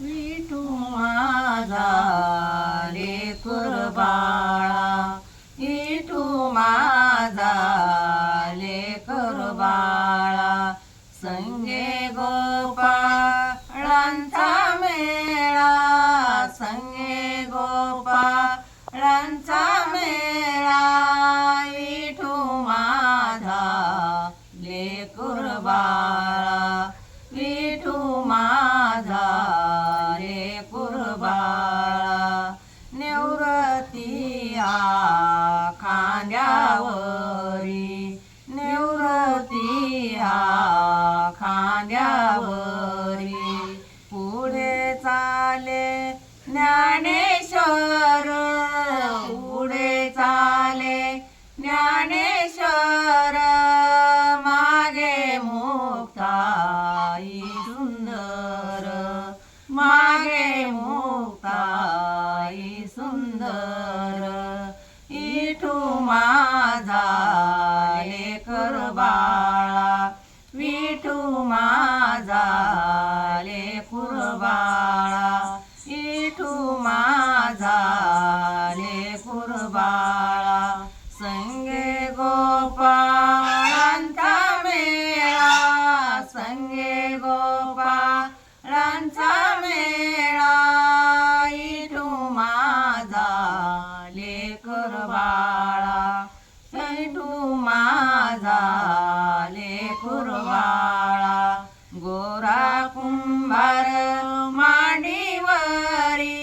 विठू माझा लेकुर बाळा विठू माझा लेकुर बाळा संगे गोपाळांचा मेळा. संगे गोपाळांचा मेळा. निवृत्ती खांद्यावरी. निवृत्ती आ खांद्यावरी. पुढे चाले ज्ञानेश्वर. संगे गोपाळांचा मेळा संगे गोपाळांचा मेळा इठू माझा लेकर बाळा इठू माझा लेकुर बाळा गोरा कुंभार मांडीवरी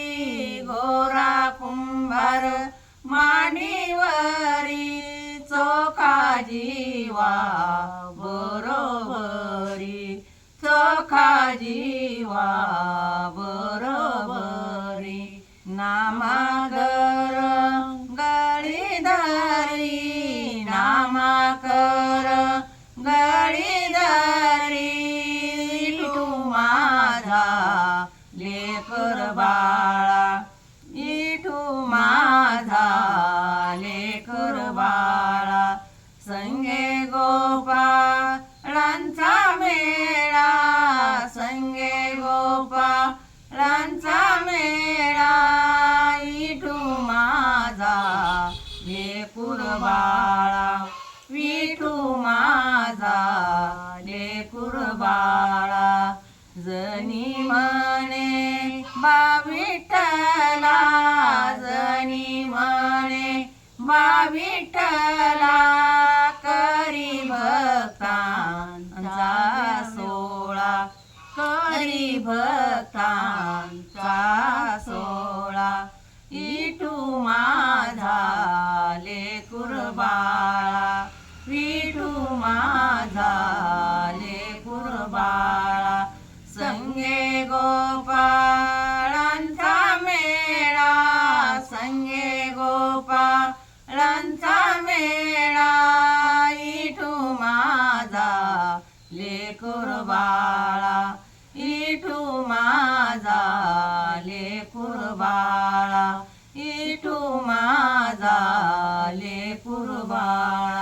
गोरा कुंभार मांडीवरी 가지와 물어버리 저 가지와 बा विठ्ठला जनी म्हणे बा विठ्ठला करी भक्तांचा सोळा करी भक्तांचा सोळा इटू माझा लेकुर बाळा गोपाळांचा मेळा. इठू माझा ले बाळा. इठू माझा ले बाळा. इठू माझा ले बाळा.